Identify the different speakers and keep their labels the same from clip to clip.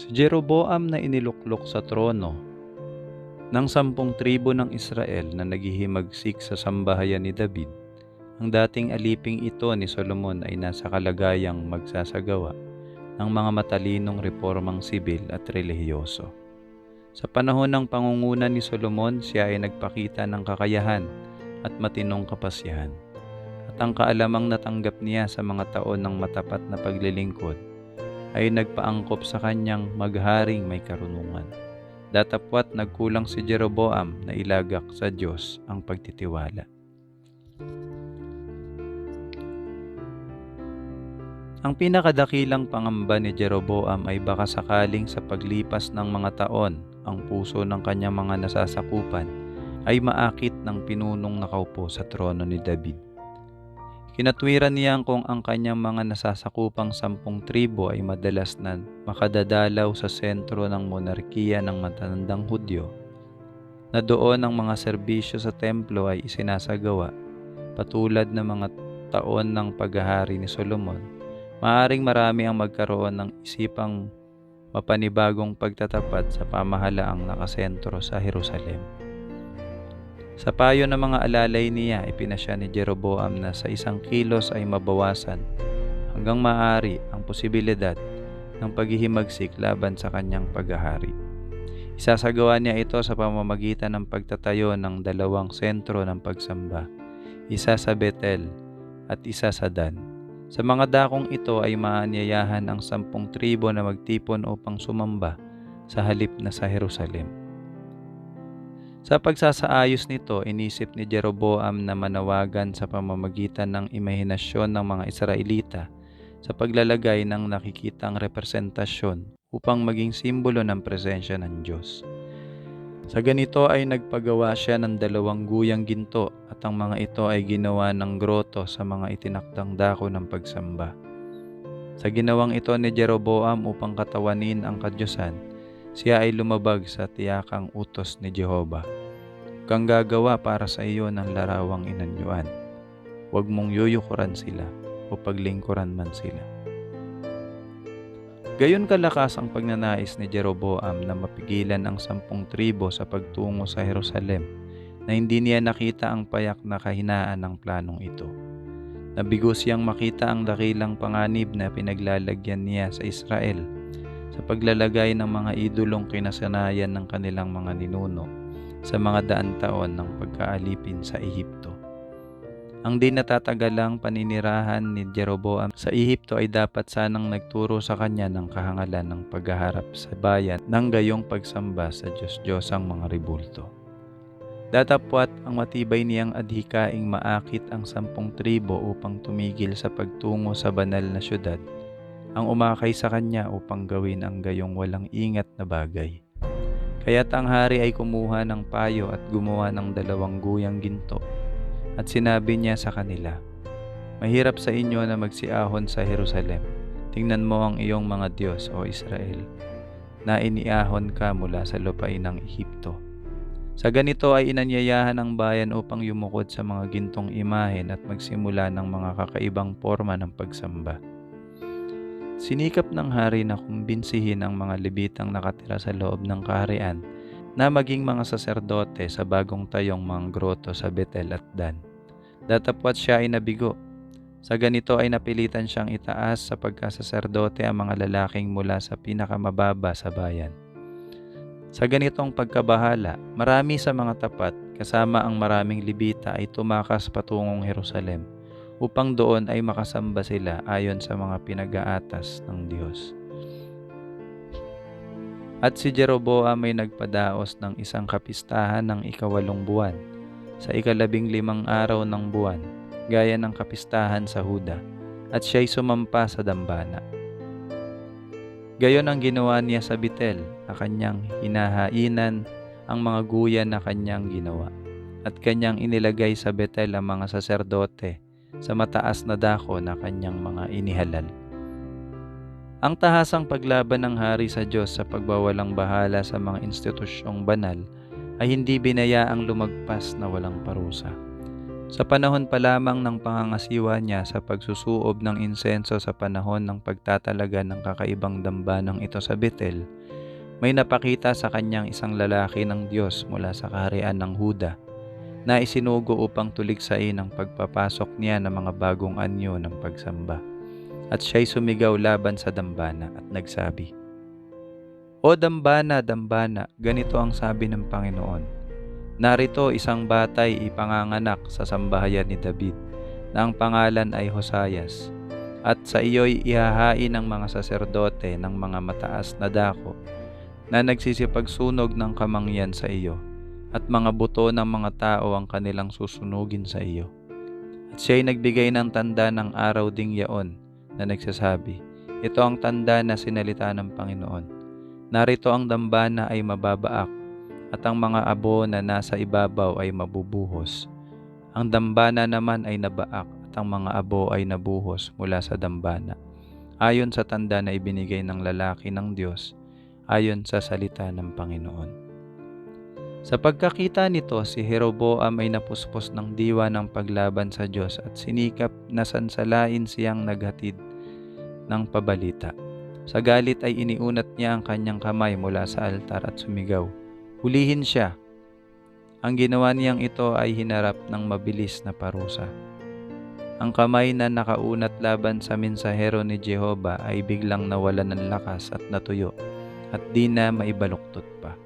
Speaker 1: Si Jeroboam na iniluklok sa trono ng sampung tribo ng Israel na naghihimagsik sa sambahayan ni David, ang dating aliping ito ni Solomon ay nasa kalagayang magsasagawa ng mga matalinong reformang sibil at relihiyoso. Sa panahon ng pangunguna ni Solomon, siya ay nagpakita ng kakayahan at matinong kapasyahan. At ang kaalamang natanggap niya sa mga taon ng matapat na paglilingkod ay nagpaangkop sa kanyang magharing may karunungan. Datapwat nagkulang si Jeroboam na ilagak sa Diyos ang pagtitiwala. Ang pinakadakilang pangamba ni Jeroboam ay baka sakaling sa paglipas ng mga taon, ang puso ng kanyang mga nasasakupan ay maakit ng pinunong nakaupo sa trono ni David. Kinatwiran niya kung ang kanyang mga nasasakupang sampung tribo ay madalas na makadadalaw sa sentro ng monarkiya ng matatandang Hudyo, na doon ang mga serbisyo sa templo ay isinasagawa, patulad ng mga taon ng paghahari ni Solomon Maaring marami ang magkaroon ng isipang mapanibagong pagtatapat sa pamahalaang nakasentro sa Jerusalem. Sa payo ng mga alalay niya, ipinasya ni Jeroboam na sa isang kilos ay mabawasan hanggang maaari ang posibilidad ng paghihimagsik laban sa kanyang paghahari. Isasagawa niya ito sa pamamagitan ng pagtatayo ng dalawang sentro ng pagsamba, isa sa Bethel at isa sa Dan sa mga dakong ito ay maanyayahan ang sampung tribo na magtipon upang sumamba sa halip na sa Jerusalem. Sa pagsasaayos nito, inisip ni Jeroboam na manawagan sa pamamagitan ng imahinasyon ng mga Israelita sa paglalagay ng nakikitang representasyon upang maging simbolo ng presensya ng Diyos. Sa ganito ay nagpagawa siya ng dalawang guyang ginto at ang mga ito ay ginawa ng groto sa mga itinakdang dako ng pagsamba. Sa ginawang ito ni Jeroboam upang katawanin ang kadyosan, siya ay lumabag sa tiyakang utos ni Jehova. Kang gagawa para sa iyo ng larawang inanyuan. Huwag mong yuyukuran sila o paglingkuran man sila. Gayon kalakas ang pagnanais ni Jeroboam na mapigilan ang sampung tribo sa pagtungo sa Jerusalem na hindi niya nakita ang payak na kahinaan ng planong ito. Nabigo siyang makita ang dakilang panganib na pinaglalagyan niya sa Israel sa paglalagay ng mga idolong kinasanayan ng kanilang mga ninuno sa mga daan taon ng pagkaalipin sa Ehipto. Ang di natatagalang paninirahan ni Jeroboam sa Ehipto ay dapat sanang nagturo sa kanya ng kahangalan ng paghaharap sa bayan ng gayong pagsamba sa Diyos-Diyosang mga ribulto. Datapwat ang matibay niyang adhikaing maakit ang sampung tribo upang tumigil sa pagtungo sa banal na syudad, ang umakay sa kanya upang gawin ang gayong walang ingat na bagay. Kaya't ang hari ay kumuha ng payo at gumawa ng dalawang guyang ginto at sinabi niya sa kanila, Mahirap sa inyo na magsiahon sa Jerusalem. Tingnan mo ang iyong mga Diyos, O Israel, na iniahon ka mula sa lupain ng Ehipto. Sa ganito ay inanyayahan ang bayan upang yumukod sa mga gintong imahen at magsimula ng mga kakaibang forma ng pagsamba. Sinikap ng hari na kumbinsihin ang mga libitang nakatira sa loob ng kaharian na maging mga saserdote sa bagong tayong mga groto sa Betel at Dan Datapwat siya ay nabigo. Sa ganito ay napilitan siyang itaas sa pagkasaserdote ang mga lalaking mula sa pinakamababa sa bayan. Sa ganitong pagkabahala, marami sa mga tapat kasama ang maraming libita ay tumakas patungong Jerusalem upang doon ay makasamba sila ayon sa mga pinag-aatas ng Diyos. At si Jeroboam ay nagpadaos ng isang kapistahan ng ikawalong buwan sa ikalabing limang araw ng buwan, gaya ng kapistahan sa Huda, at siya'y sumampa sa dambana. Gayon ang ginawa niya sa Bitel na kanyang hinahainan ang mga guya na kanyang ginawa, at kanyang inilagay sa Betel ang mga saserdote sa mataas na dako na kanyang mga inihalal. Ang tahasang paglaban ng hari sa Diyos sa pagbawalang bahala sa mga institusyong banal ay hindi binayaang lumagpas na walang parusa. Sa panahon pa lamang ng pangangasiwa niya sa pagsusuob ng insenso sa panahon ng pagtatalaga ng kakaibang dambanang ito sa Bethel, may napakita sa kanyang isang lalaki ng Diyos mula sa kaharian ng Huda na isinugo upang tuligsain ang pagpapasok niya ng mga bagong anyo ng pagsamba. At siya'y sumigaw laban sa dambana at nagsabi, O dambana, dambana, ganito ang sabi ng Panginoon. Narito isang batay ipanganganak sa sambahayan ni David na ang pangalan ay Hosayas. At sa iyo'y ihahain ng mga saserdote ng mga mataas na dako na nagsisipagsunog ng kamangyan sa iyo at mga buto ng mga tao ang kanilang susunugin sa iyo. At siya'y nagbigay ng tanda ng araw ding yaon na nagsasabi, Ito ang tanda na sinalita ng Panginoon. Narito ang dambana ay mababaak at ang mga abo na nasa ibabaw ay mabubuhos. Ang dambana naman ay nabaak at ang mga abo ay nabuhos mula sa dambana. Ayon sa tanda na ibinigay ng lalaki ng Diyos, ayon sa salita ng Panginoon. Sa pagkakita nito, si Jeroboam ay napuspos ng diwa ng paglaban sa Diyos at sinikap na sansalain siyang naghatid ng pabalita. Sa galit ay iniunat niya ang kanyang kamay mula sa altar at sumigaw, Hulihin siya. Ang ginawa niyang ito ay hinarap ng mabilis na parusa. Ang kamay na nakaunat laban sa mensahero ni Jehova ay biglang nawalan ng lakas at natuyo at di na maibaluktot pa.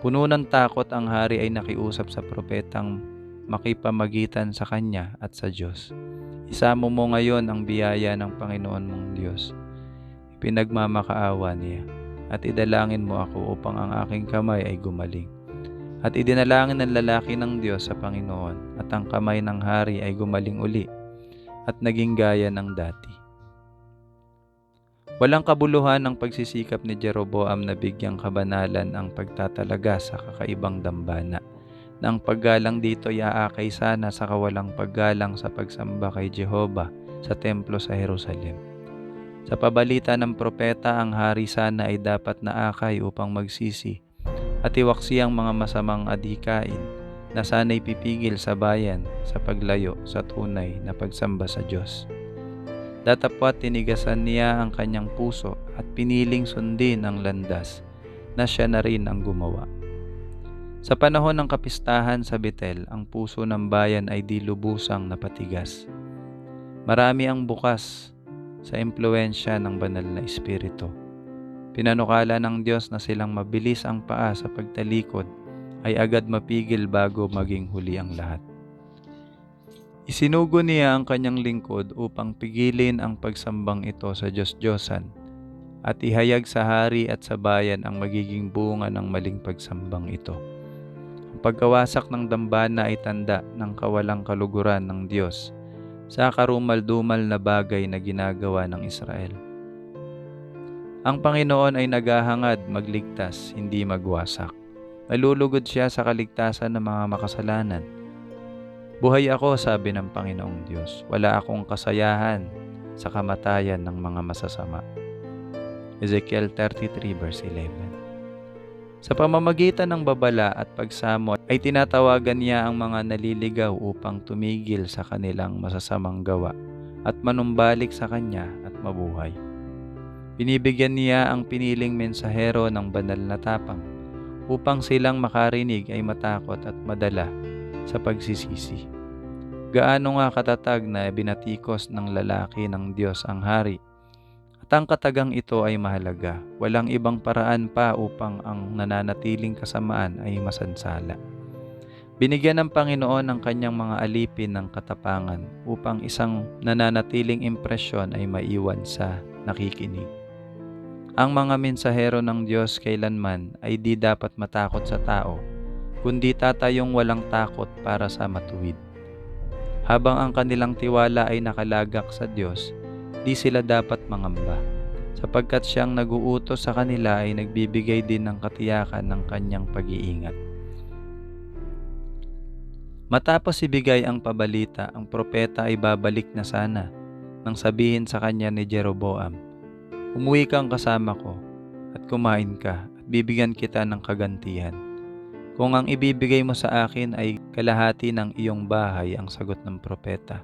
Speaker 1: Puno ng takot ang hari ay nakiusap sa propetang makipamagitan sa kanya at sa Diyos. Isamo mo ngayon ang biyaya ng Panginoon mong Diyos. Pinagmamakaawa niya at idalangin mo ako upang ang aking kamay ay gumaling. At idinalangin ng lalaki ng Diyos sa Panginoon at ang kamay ng hari ay gumaling uli at naging gaya ng dati. Walang kabuluhan ang pagsisikap ni Jeroboam na bigyang kabanalan ang pagtatalaga sa kakaibang dambana na ang paggalang dito iaakay sana sa kawalang paggalang sa pagsamba kay Jehova sa templo sa Jerusalem. Sa pabalita ng propeta, ang hari sana ay dapat naakay upang magsisi at iwaksi ang mga masamang adhikain na sana'y pipigil sa bayan sa paglayo sa tunay na pagsamba sa Diyos. Datapwat tinigasan niya ang kanyang puso at piniling sundin ang landas na siya na rin ang gumawa. Sa panahon ng kapistahan sa Betel, ang puso ng bayan ay di lubusang napatigas. Marami ang bukas sa impluensya ng banal na espiritu. Pinanukala ng Diyos na silang mabilis ang paa sa pagtalikod ay agad mapigil bago maging huli ang lahat. Isinugo niya ang kanyang lingkod upang pigilin ang pagsambang ito sa Diyos-Diyosan at ihayag sa hari at sa bayan ang magiging bunga ng maling pagsambang ito. Ang pagkawasak ng dambana ay tanda ng kawalang kaluguran ng Diyos sa karumal-dumal na bagay na ginagawa ng Israel. Ang Panginoon ay naghahangad magligtas, hindi magwasak. Nalulugod siya sa kaligtasan ng mga makasalanan. Buhay ako, sabi ng Panginoong Diyos. Wala akong kasayahan sa kamatayan ng mga masasama. Ezekiel 33 verse 11 sa pamamagitan ng babala at pagsamot ay tinatawagan niya ang mga naliligaw upang tumigil sa kanilang masasamang gawa at manumbalik sa kanya at mabuhay. Binibigyan niya ang piniling mensahero ng banal na tapang upang silang makarinig ay matakot at madala sa pagsisisi. Gaano nga katatag na binatikos ng lalaki ng Diyos ang hari at ang katagang ito ay mahalaga. Walang ibang paraan pa upang ang nananatiling kasamaan ay masansala. Binigyan ng Panginoon ang kanyang mga alipin ng katapangan upang isang nananatiling impresyon ay maiwan sa nakikinig. Ang mga mensahero ng Diyos kailanman ay di dapat matakot sa tao, kundi tatayong walang takot para sa matuwid. Habang ang kanilang tiwala ay nakalagak sa Diyos, di sila dapat mangamba, sapagkat siyang naguutos sa kanila ay nagbibigay din ng katiyakan ng kanyang pag-iingat. Matapos ibigay ang pabalita, ang propeta ay babalik na sana nang sabihin sa kanya ni Jeroboam, Umuwi kang kasama ko at kumain ka at bibigyan kita ng kagantihan. Kung ang ibibigay mo sa akin ay kalahati ng iyong bahay ang sagot ng propeta.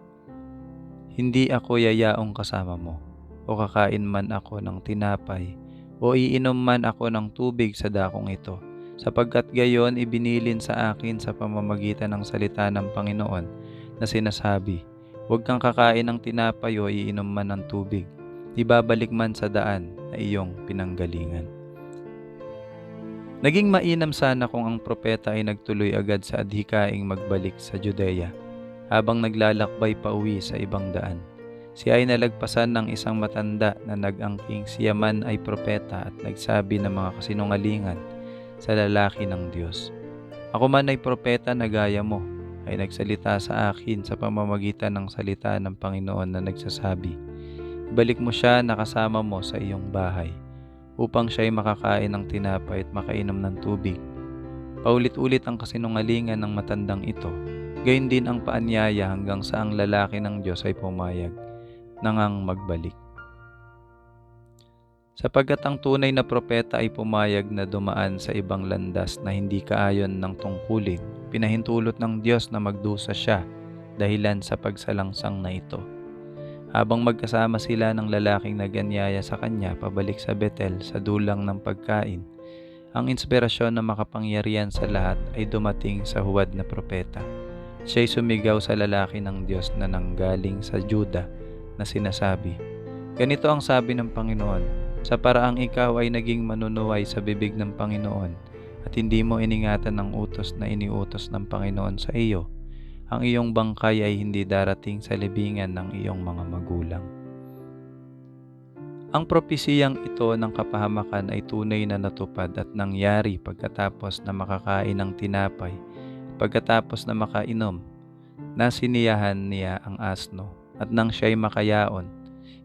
Speaker 1: Hindi ako yayaong kasama mo, o kakain man ako ng tinapay, o iinom man ako ng tubig sa dakong ito, sapagkat gayon ibinilin sa akin sa pamamagitan ng salita ng Panginoon na sinasabi, Huwag kang kakain ng tinapay o iinom man ng tubig, ibabalik man sa daan na iyong pinanggalingan. Naging mainam sana kung ang propeta ay nagtuloy agad sa adhikaing magbalik sa Judea habang naglalakbay pa uwi sa ibang daan. Siya ay nalagpasan ng isang matanda na nag-angking siya man ay propeta at nagsabi ng mga kasinungalingan sa lalaki ng Diyos. Ako man ay propeta na gaya mo, ay nagsalita sa akin sa pamamagitan ng salita ng Panginoon na nagsasabi, Ibalik mo siya na kasama mo sa iyong bahay upang siya ay makakain ng tinapay at makainom ng tubig. Paulit-ulit ang kasinungalingan ng matandang ito. Gayun din ang paanyaya hanggang sa ang lalaki ng Diyos ay pumayag, nangang magbalik. Sapagkat ang tunay na propeta ay pumayag na dumaan sa ibang landas na hindi kaayon ng tungkulin, pinahintulot ng Diyos na magdusa siya dahilan sa pagsalangsang na ito. Habang magkasama sila ng lalaking naganyaya sa kanya pabalik sa Betel sa dulang ng pagkain, ang inspirasyon na makapangyarihan sa lahat ay dumating sa huwad na propeta. Siya'y sumigaw sa lalaki ng Diyos na nanggaling sa Juda na sinasabi, Ganito ang sabi ng Panginoon, sa paraang ikaw ay naging manunuway sa bibig ng Panginoon at hindi mo iningatan ng utos na iniutos ng Panginoon sa iyo, ang iyong bangkay ay hindi darating sa libingan ng iyong mga magulang. Ang propesiyang ito ng kapahamakan ay tunay na natupad at nangyari pagkatapos na makakain ng tinapay, pagkatapos na makainom, na siniyahan niya ang asno, at nang siya'y makayaon,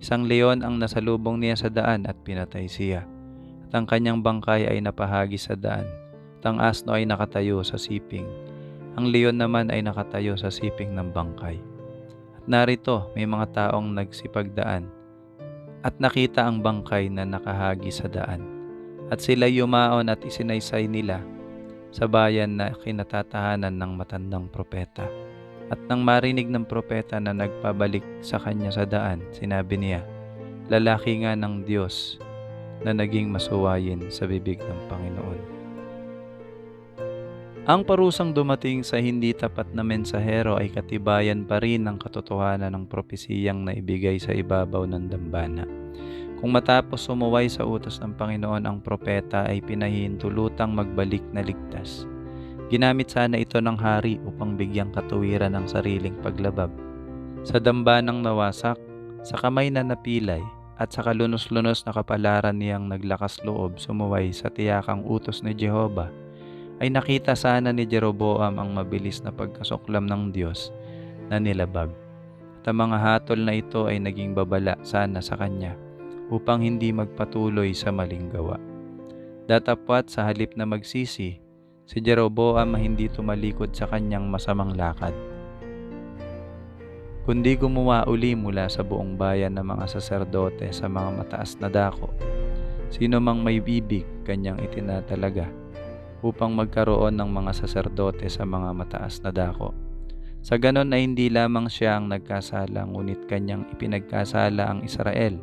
Speaker 1: isang leon ang nasalubong niya sa daan at pinatay siya, at ang kanyang bangkay ay napahagi sa daan, at ang asno ay nakatayo sa siping, ang leon naman ay nakatayo sa siping ng bangkay. At narito may mga taong nagsipagdaan at nakita ang bangkay na nakahagi sa daan. At sila yumaon at isinaysay nila sa bayan na kinatatahanan ng matandang propeta. At nang marinig ng propeta na nagpabalik sa kanya sa daan, sinabi niya, Lalaki nga ng Diyos na naging masuwayin sa bibig ng Panginoon. Ang parusang dumating sa hindi tapat na mensahero ay katibayan pa rin ng katotohanan ng propesiyang na ibigay sa ibabaw ng dambana. Kung matapos sumuway sa utos ng Panginoon ang propeta ay pinahihintulutang magbalik na ligtas. Ginamit sana ito ng hari upang bigyang katuwiran ang sariling paglabab. Sa dambanang nawasak, sa kamay na napilay, at sa kalunos-lunos na kapalaran niyang naglakas loob sumuway sa tiyakang utos ni Jehova ay nakita sana ni Jeroboam ang mabilis na pagkasuklam ng Diyos na nilabag. At ang mga hatol na ito ay naging babala sana sa kanya upang hindi magpatuloy sa maling gawa. Datapwat sa halip na magsisi, si Jeroboam hindi tumalikod sa kanyang masamang lakad. Kundi gumawa uli mula sa buong bayan ng mga saserdote sa mga mataas na dako. Sino mang may bibig, kanyang itinatalaga upang magkaroon ng mga saserdote sa mga mataas na dako. Sa ganon ay hindi lamang siya ang nagkasala ngunit kanyang ipinagkasala ang Israel.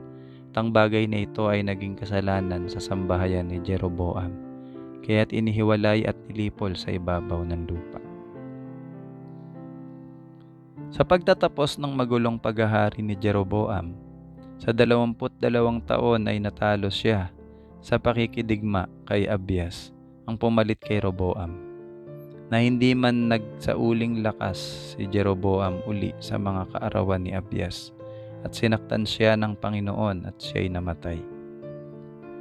Speaker 1: Tang bagay na ito ay naging kasalanan sa sambahayan ni Jeroboam. Kaya't inihiwalay at nilipol sa ibabaw ng lupa. Sa pagtatapos ng magulong paghahari ni Jeroboam, sa dalawamput dalawang taon ay natalo siya sa pakikidigma kay Abias ang pumalit kay Roboam na hindi man nagsauling lakas si Jeroboam uli sa mga kaarawan ni Abias at sinaktan siya ng Panginoon at siya'y namatay.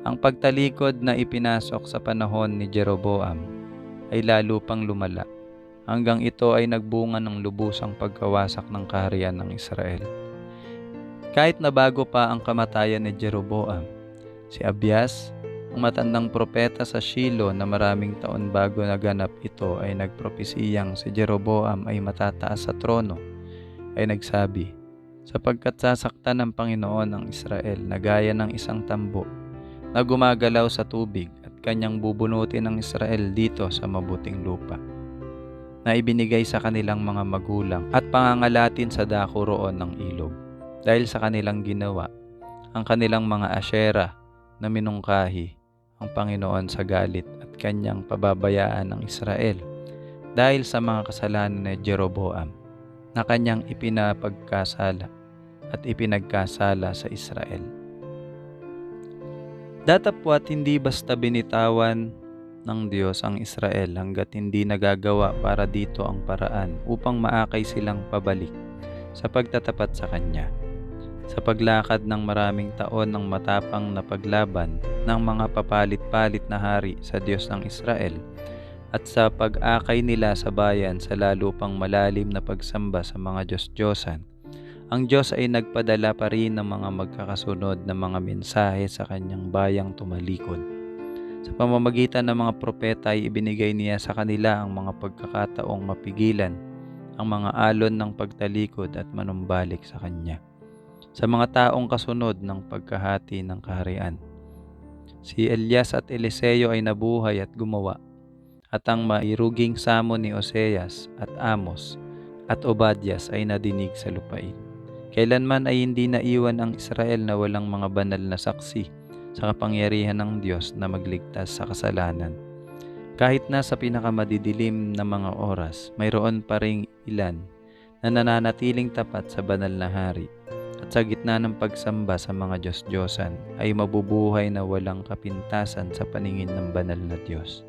Speaker 1: Ang pagtalikod na ipinasok sa panahon ni Jeroboam ay lalo pang lumala hanggang ito ay nagbunga ng lubusang pagkawasak ng kaharian ng Israel. Kahit na bago pa ang kamatayan ni Jeroboam, si Abias matandang propeta sa Shilo na maraming taon bago naganap ito ay nagpropesiyang si Jeroboam ay matataas sa trono ay nagsabi, sapagkat sasaktan ng Panginoon ang Israel na gaya ng isang tambo na gumagalaw sa tubig at kanyang bubunutin ng Israel dito sa mabuting lupa. na ibinigay sa kanilang mga magulang at pangangalatin sa dako roon ng ilog. Dahil sa kanilang ginawa, ang kanilang mga asyera na minungkahi ang Panginoon sa galit at kanyang pababayaan ng Israel dahil sa mga kasalanan ni Jeroboam na kanyang ipinapagkasala at ipinagkasala sa Israel. Datapwat hindi basta binitawan ng Diyos ang Israel hanggat hindi nagagawa para dito ang paraan upang maakay silang pabalik sa pagtatapat sa Kanya. Sa paglakad ng maraming taon ng matapang na paglaban ng mga papalit-palit na hari sa Diyos ng Israel at sa pag-akay nila sa bayan sa lalo pang malalim na pagsamba sa mga Diyos-Diyosan, ang Diyos ay nagpadala pa rin ng mga magkakasunod na mga mensahe sa kanyang bayang tumalikod. Sa pamamagitan ng mga propeta ay ibinigay niya sa kanila ang mga pagkakataong mapigilan ang mga alon ng pagtalikod at manumbalik sa Kanya. Sa mga taong kasunod ng pagkahati ng kaharian. Si Elias at Eliseo ay nabuhay at gumawa at ang mairuging samo ni Oseas at Amos at Obadias ay nadinig sa lupain. Kailanman ay hindi naiwan ang Israel na walang mga banal na saksi sa kapangyarihan ng Diyos na magligtas sa kasalanan. Kahit na sa pinakamadidilim na mga oras, mayroon pa ring ilan na nananatiling tapat sa banal na hari at sa gitna ng pagsamba sa mga Diyos-Diyosan ay mabubuhay na walang kapintasan sa paningin ng banal na Diyos.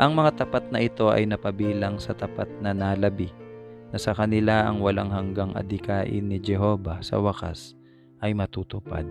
Speaker 1: Ang mga tapat na ito ay napabilang sa tapat na nalabi na sa kanila ang walang hanggang adikain ni Jehova sa wakas ay matutupad.